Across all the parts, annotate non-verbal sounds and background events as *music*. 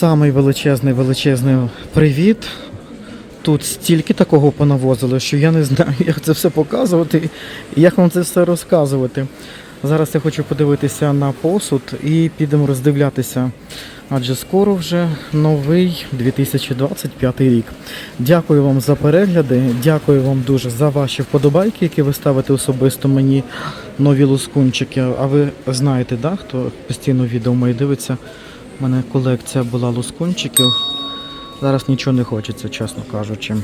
Самий величезний величезний привіт. Тут стільки такого понавозили, що я не знаю, *laughs* як це все показувати і як вам це все розказувати. Зараз я хочу подивитися на посуд і підемо роздивлятися. Адже скоро вже новий 2025 рік. Дякую вам за перегляди, дякую вам дуже за ваші вподобайки, які ви ставите особисто мені нові лускунчики. А ви знаєте, да, хто постійно відео мої дивиться, у мене колекція була лускунчиків. Зараз нічого не хочеться, чесно кажучи.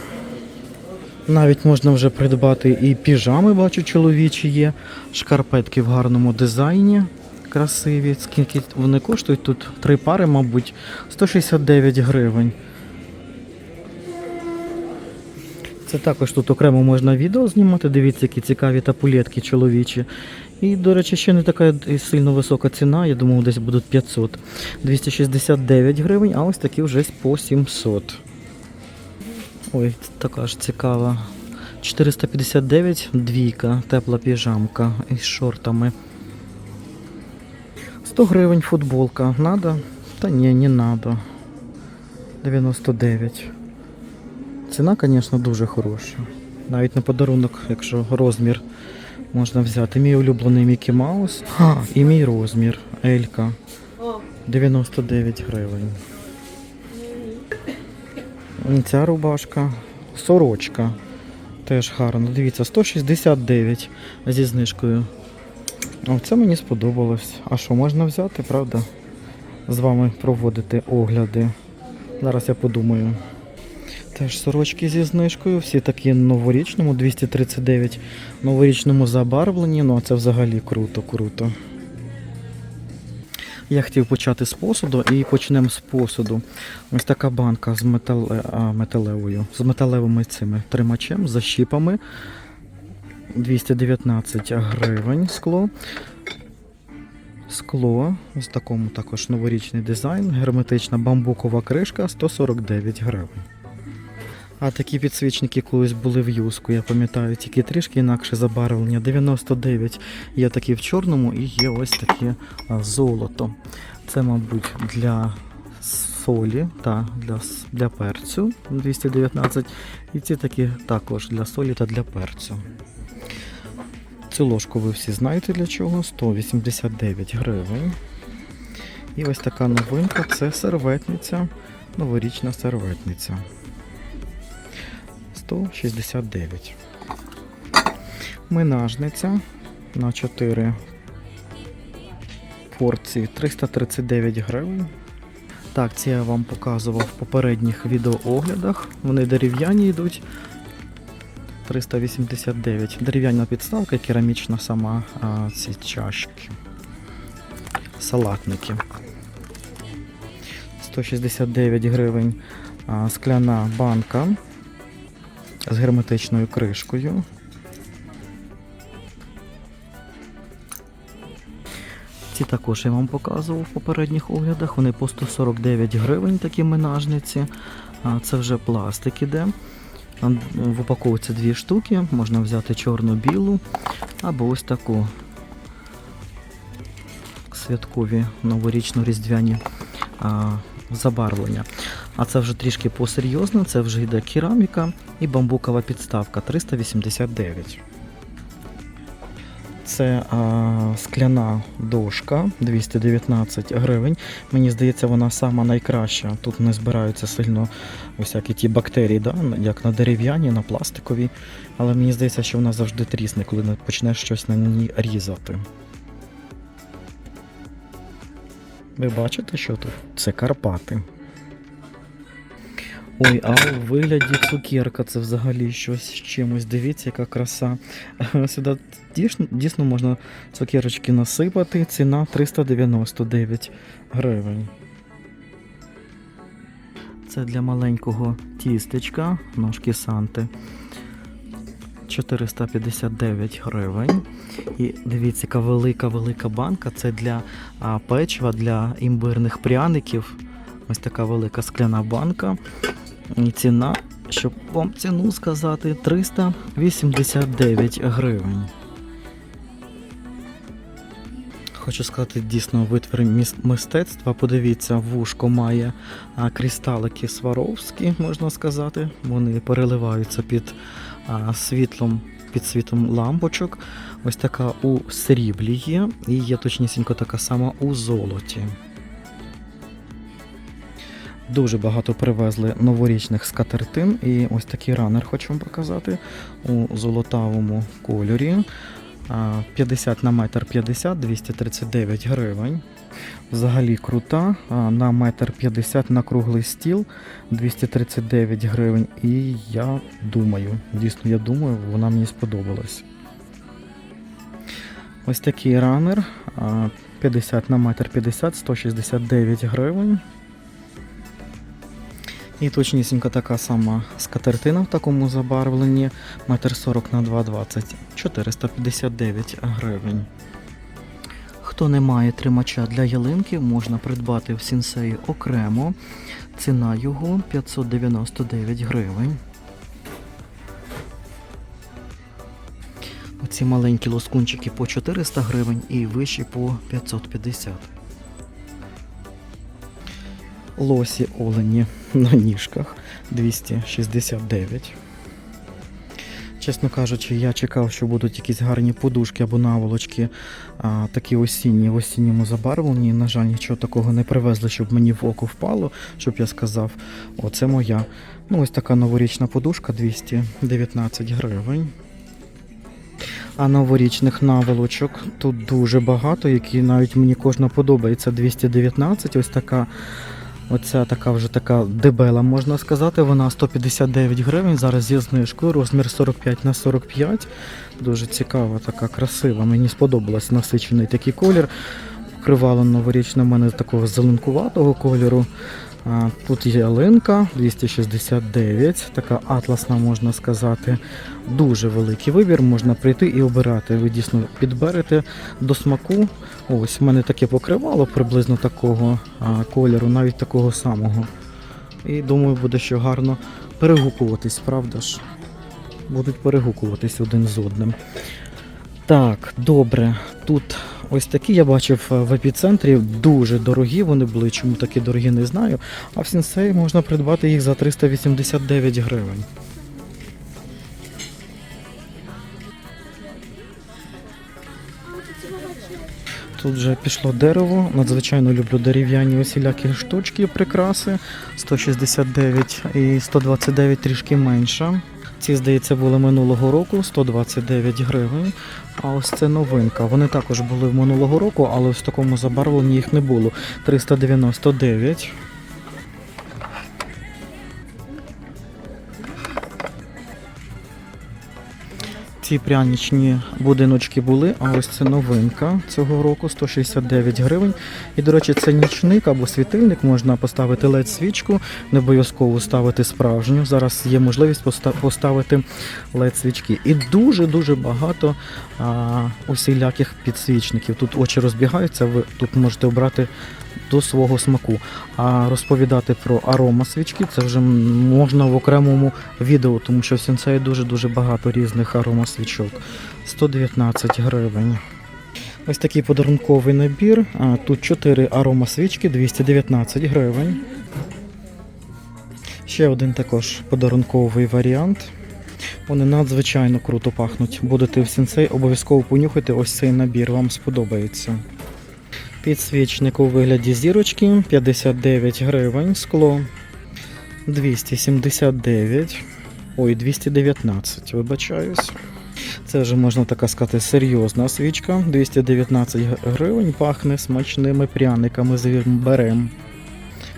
Навіть можна вже придбати і піжами, бачу, чоловічі є, шкарпетки в гарному дизайні. Красиві. Скільки вони коштують тут? Три пари, мабуть, 169 гривень. Це також тут окремо можна відео знімати. Дивіться, які цікаві тапулетки чоловічі. І, до речі, ще не така сильно висока ціна. Я думав, десь будуть 500. 269 гривень, а ось такі вже по 700. Ой, така ж цікава. 459 двійка, тепла піжамка із шортами. 100 гривень футболка. Надо? Та ні, не надо. 99. Ціна, звісно, дуже хороша. Навіть на подарунок, якщо розмір можна взяти. Мій улюблений Мікі Маус. Ха, і мій розмір. Елька. 99 гривень. Ця рубашка. Сорочка. Теж гарно. Дивіться, 169 зі знижкою. Це мені сподобалось. А що можна взяти, правда? З вами проводити огляди. Зараз я подумаю. Теж сорочки зі знижкою, всі такі новорічному, 239 новорічному забарвленні. Ну, а це взагалі круто, круто. Я хотів почати з посуду і почнемо з посуду. Ось така банка з метале, а, металевою, з металевими цими тримачем, защіпами. 219 гривень скло. Скло, ось такому також новорічний дизайн, герметична бамбукова кришка 149 гривень. А такі підсвічники колись були в юску, я пам'ятаю, тільки трішки інакше забарвлення. 99 є такі в чорному і є ось такі золото. Це, мабуть, для солі та для, для перцю 219. І ці такі також для солі та для перцю. Цю ложку ви всі знаєте для чого? 189 гривень. І ось така новинка це серветниця, новорічна серветниця. 169. Минажниця на 4 порції 339 гривень. Так, ці я вам показував в попередніх відеооглядах. Вони дерев'яні йдуть. 389. Дерев'яна підставка, керамічна сама а, ці чашки. Салатники. 169 гривень. А, скляна банка з герметичною кришкою. Ці також я вам показував в попередніх оглядах. Вони по 149 гривень такі менажниці. Це вже пластик іде. В упаковці дві штуки. Можна взяти чорну-білу або ось таку святкові новорічно-різдвяні забарвлення. А це вже трішки посерйозно, це вже йде кераміка і бамбукова підставка 389. Це а, скляна дошка 219 гривень. Мені здається, вона сама найкраща. Тут не збираються сильно всякі ті бактерії, да? як на дерев'яні, на пластикові. Але мені здається, що вона завжди трісне, коли не почнеш щось на ній різати. Ви бачите, що тут? Це Карпати. Ой, а у вигляді цукерка це взагалі щось з чимось. Дивіться, яка краса. *laughs* Сюди дійсно, дійсно можна цукерочки насипати. Ціна 399 гривень. Це для маленького тістечка, ножки Санти. 459 гривень. І дивіться, яка велика-велика банка. Це для печива, для імбирних пряників. Ось така велика скляна банка. І ціна, щоб вам ціну сказати, 389 гривень. Хочу сказати, дійсно витвір мистецтва. Подивіться, вушко має кристалики Сваровські, можна сказати. Вони переливаються під світлом, під світом лампочок. Ось така у сріблі є, і є точнісінько така сама у золоті. Дуже багато привезли новорічних скатертин. І ось такий ранер хочу вам показати у золотавому кольорі. А, 50 на метр 50, 239 гривень. Взагалі крута. На метр 50 на круглий стіл 239 гривень. І я думаю, дійсно я думаю, вона мені сподобалась. Ось такий ранер. 50 на метр 50, 169 гривень. І точнісінько така сама скатертина в такому забарвленні. Метр 40 на 2,20, 459 гривень. Хто не має тримача для ялинки, можна придбати в сінсеї окремо. Ціна його 599 гривень. Оці маленькі лоскунчики по 400 гривень і вищі по 550. Лосі олені на ніжках 269. Чесно кажучи, я чекав, що будуть якісь гарні подушки або наволочки, а, такі осінні, в осінньому забарвленні. На жаль, нічого такого не привезли, щоб мені в око впало, щоб я сказав, оце моя. Ну, ось така новорічна подушка 219 гривень. А новорічних наволочок тут дуже багато, які навіть мені кожна подобається. 219, ось така. Оця така вже така дебела, можна сказати. Вона 159 гривень. Зараз зі знижкою, розмір 45 на 45. Дуже цікава, така красива. Мені сподобалось насичений такий колір. Покривало новорічне в мене такого зеленкуватого кольору. Тут є ялинка 269, така атласна, можна сказати. Дуже великий вибір, можна прийти і обирати. Ви дійсно підберете до смаку. Ось у мене таке покривало приблизно такого кольору, навіть такого самого. І думаю, буде ще гарно перегукуватись, правда ж? Будуть перегукуватись один з одним. Так, добре. Тут ось такі я бачив е, в епіцентрі. Дуже дорогі. Вони були. Чому такі дорогі, не знаю. А в сенсеї можна придбати їх за 389 гривень. Тут вже пішло дерево. Надзвичайно люблю дерев'яні усілякі штучки, прикраси. 169 і 129 трішки менше. Ці, здається, були минулого року 129 гривень. А ось це новинка. Вони також були минулого року, але в такому забарвленні їх не було. 399. Ці прянічні будиночки були, а ось це новинка цього року 169 гривень. І, до речі, це нічник або світильник, можна поставити led свічку, не обов'язково ставити справжню. Зараз є можливість поставити led свічки. І дуже-дуже багато а, усіляких підсвічників. Тут очі розбігаються, ви тут можете обрати до свого смаку. А розповідати про арома свічки це вже можна в окремому відео, тому що в сенсеї дуже-дуже багато різних арома свічок. 119 гривень. Ось такий подарунковий набір. Тут 4 арома свічки, 219 гривень. Ще один також подарунковий варіант. Вони надзвичайно круто пахнуть. Будете в сенсей, обов'язково понюхайте ось цей набір, вам сподобається. Підсвічник у вигляді зірочки 59 гривень, скло 279. Ой, 219, вибачаюсь. Це вже можна така сказати серйозна свічка. 219 гривень, пахне смачними пряниками з імбирем.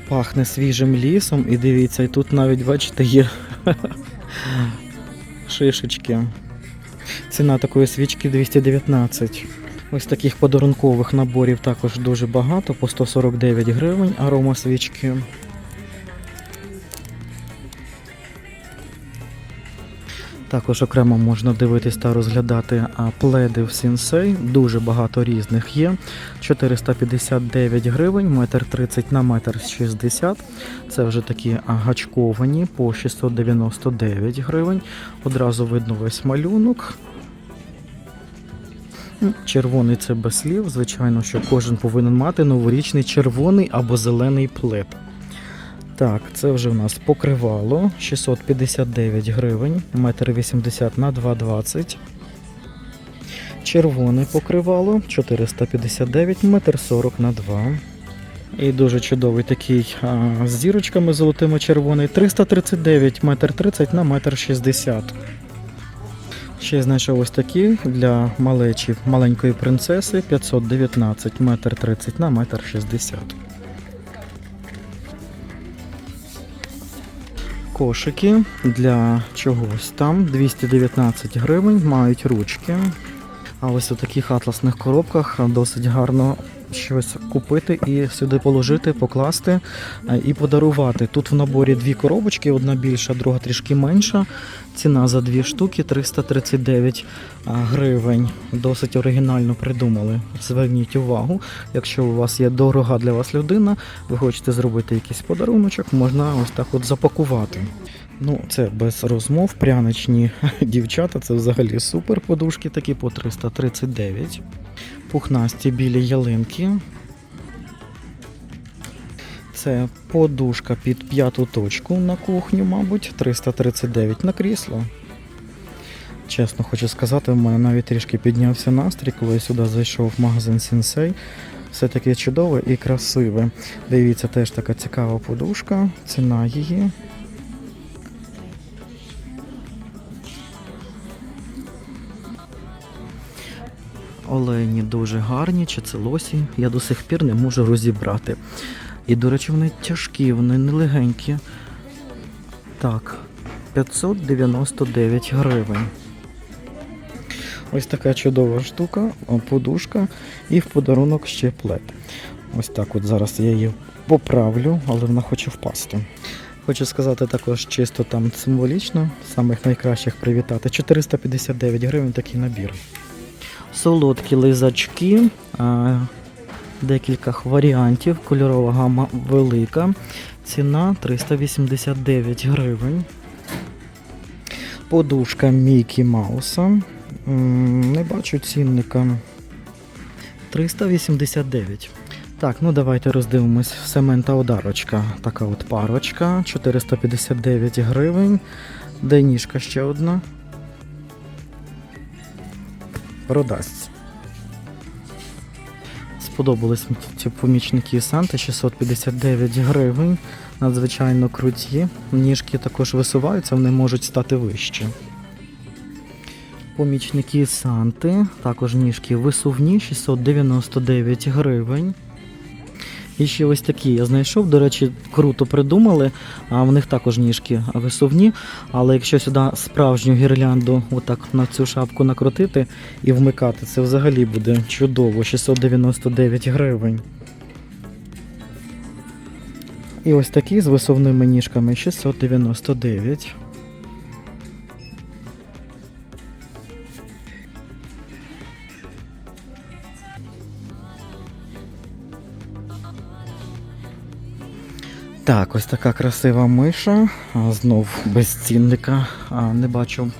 Пахне свіжим лісом, і дивіться, тут навіть, бачите, є *laughs* шишечки. Ціна такої свічки 219. Ось таких подарункових наборів також дуже багато, по 149 гривень арома свічки. Також окремо можна дивитись та розглядати пледи в сінсей. Дуже багато різних є. 459 гривень, метр 30 на метр 60. Це вже такі гачковані по 699 гривень. Одразу видно весь малюнок. Червоний це без слів. Звичайно, що кожен повинен мати новорічний червоний або зелений плед. Так, це вже у нас покривало 659 гривень, 1,80 м на 2,20 Червоне покривало 459 метр 40 на 2. І дуже чудовий такий а, з зірочками золотими червоний 339 метр 30 на метр 60. Ще знайшов ось такі для малечі маленької принцеси 519 метр 30 на метр 60. Кошики для чогось там 219 гривень, мають ручки. А ось у таких атласних коробках досить гарно щось купити і сюди положити, покласти е, і подарувати. Тут в наборі дві коробочки, одна більша, друга трішки менша. Ціна за дві штуки 339 гривень. Досить оригінально придумали. Зверніть увагу, якщо у вас є дорога для вас людина, ви хочете зробити якийсь подаруночок, можна ось так от запакувати. Ну, це без розмов, пряничні *laughs* дівчата, це взагалі супер подушки такі по 339. Пухнасті білі ялинки. Це подушка під п'яту точку на кухню, мабуть, 339 на крісло. Чесно хочу сказати, в мене навіть трішки піднявся настрій, коли я сюди зайшов в магазин Сінсей. Все таке чудове і красиве. Дивіться, теж така цікава подушка, ціна її. Олені дуже гарні, чи це лосі, я до сих пір не можу розібрати. І, до речі, вони тяжкі, вони не легенькі. Так, 599 гривень. Ось така чудова штука, подушка і в подарунок ще плед. Ось так от зараз я її поправлю, але вона хоче впасти. Хочу сказати також чисто там символічно, самих найкращих привітати. 459 гривень такий набір. Солодкі лизачки, декілька варіантів, кольорова гама велика. Ціна 389 гривень. Подушка Мікі Мауса. Не бачу цінника. 389. Так, ну давайте роздивимось. Семента одарочка. Така от парочка. 459 гривень. Де ніжка ще одна. Продасться. Сподобались ці помічники Санти 659 гривень. Надзвичайно круті. Ніжки також висуваються, вони можуть стати вищі. Помічники Санти, також ніжки висувні 699 гривень. І ще ось такі я знайшов, до речі, круто придумали. А в них також ніжки висувні. Але якщо сюди справжню гірлянду отак на цю шапку накрутити і вмикати, це взагалі буде чудово. 699 гривень. І ось такі з висувними ніжками 699. Так, ось така красива миша. Знов без цінника. Не бачу.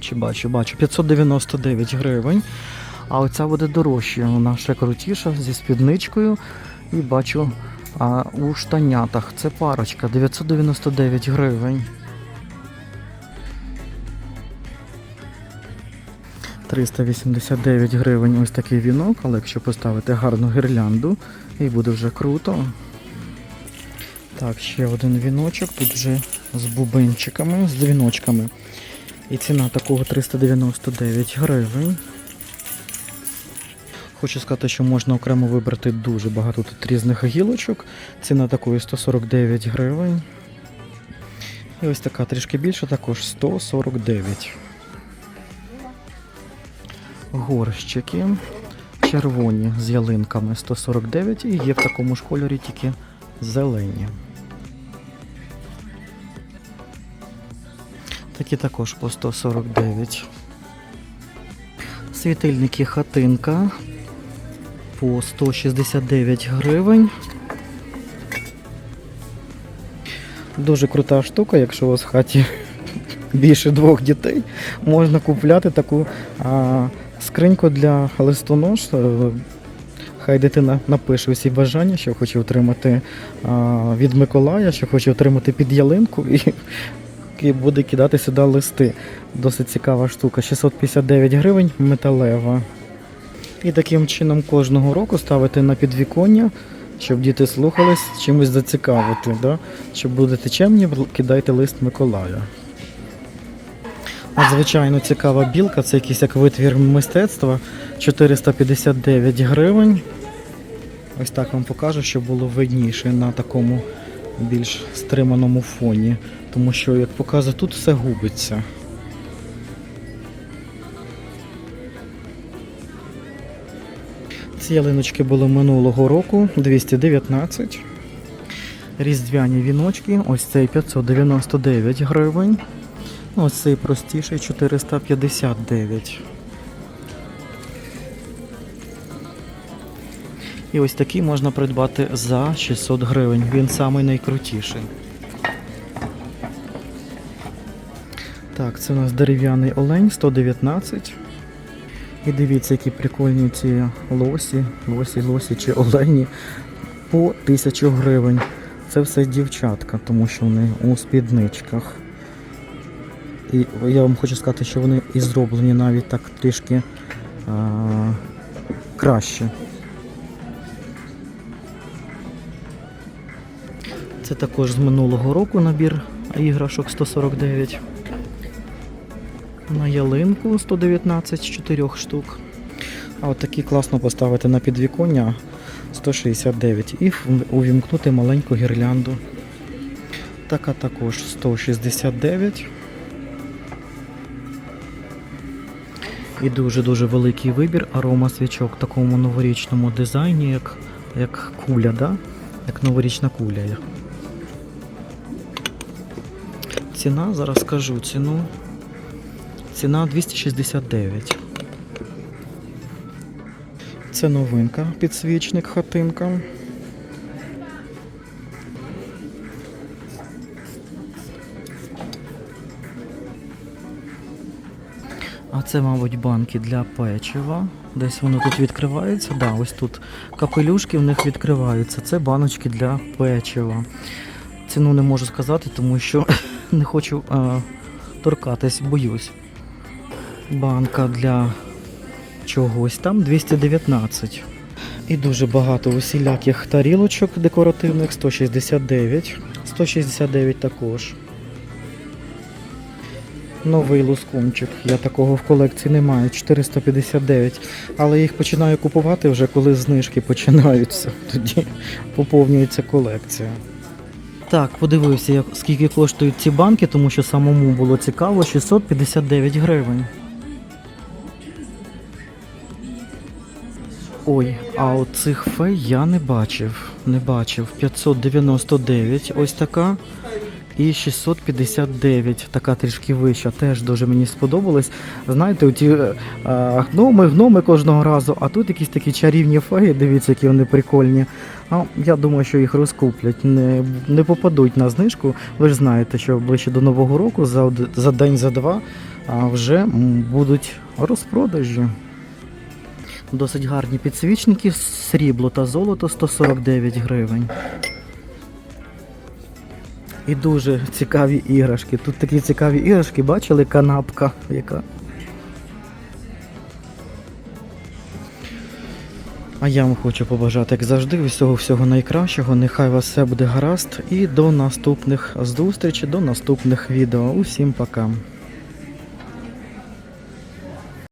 Чи бачу, бачу. 599 гривень. А оця буде дорожча. Вона ще крутіша зі спідничкою. І бачу а, у штанятах. Це парочка 999 гривень. 389 гривень ось такий вінок, але якщо поставити гарну гірлянду, і буде вже круто. Так, ще один віночок, тут вже з бубенчиками, з дзвіночками. І ціна такого 399 гривень. Хочу сказати, що можна окремо вибрати дуже багато тут різних гілочок. Ціна такої 149 гривень. І ось така трішки більша, також 149. Горщики. Червоні з ялинками 149 і є в такому ж кольорі тільки зелені. Такі також по 149. Світильники хатинка по 169 гривень. Дуже крута штука, якщо у вас в хаті *laughs* більше двох дітей, можна купляти таку а, скриньку для листонож. Е, Хай дитина напише усі бажання, що хоче отримати а, від Миколая, що хоче отримати під ялинку, і, буде кидати сюди листи. Досить цікава штука. 659 гривень металева. І таким чином кожного року ставити на підвіконня, щоб діти слухались, чимось зацікавити. Да? Щоб будете чемні, кидайте лист Миколая. Надзвичайно цікава білка, це якийсь як витвір мистецтва. 459 гривень. Ось так вам покажу, щоб було видніше на такому більш стриманому фоні. Тому що, як показує, тут все губиться. Ці ялиночки були минулого року 219. Різдвяні віночки, ось цей 599 гривень. Ось цей простіший 459. І ось такий можна придбати за 600 гривень. Він самий найкрутіший. Так, це у нас дерев'яний олень 119. І дивіться, які прикольні ці лосі, лосі, лосі чи олені по 1000 гривень. Це все дівчатка, тому що вони у спідничках. І я вам хочу сказати, що вони і зроблені навіть так трішки а, краще. Це також з минулого року набір іграшок 149. На ялинку 119 з 4 штук. А от такі класно поставити на підвіконня 169 і увімкнути маленьку гірлянду. Така також 169. І дуже-дуже великий вибір арома свічок в такому новорічному дизайні, як, як куля, да? як новорічна куля. Ціна, зараз скажу ціну. Ціна 269. Це новинка, підсвічник хатинка. А це, мабуть, банки для печива. Десь воно тут відкривається. Да, ось тут капелюшки в них відкриваються. Це баночки для печива. Ціну не можу сказати, тому що не хочу а, торкатись, боюсь. Банка для чогось там 219. І дуже багато усіляких тарілочок декоративних 169. 169 також. Новий лускунчик. Я такого в колекції не маю. 459. Але їх починаю купувати вже коли знижки починаються. Тоді поповнюється колекція. Так, подивився, як- скільки коштують ці банки, тому що самому було цікаво. 659 гривень. Ой, а оцих фей я не бачив. Не бачив. 599 ось така. І 659, така трішки вища, теж дуже мені сподобалось. Знаєте, оті е, е, гноми, гноми кожного разу, а тут якісь такі чарівні феї, дивіться, які вони прикольні. А я думаю, що їх розкуплять, не, не попадуть на знижку. Ви ж знаєте, що ближче до Нового року за, за день, за два а вже будуть розпродажі. Досить гарні підсвічники, срібло та золото 149 гривень. І дуже цікаві іграшки. Тут такі цікаві іграшки, бачили канапка, яка. А я вам хочу побажати, як завжди, всього всього найкращого. Нехай вас все буде гаразд. І до наступних зустрічей, до наступних відео. Усім пока.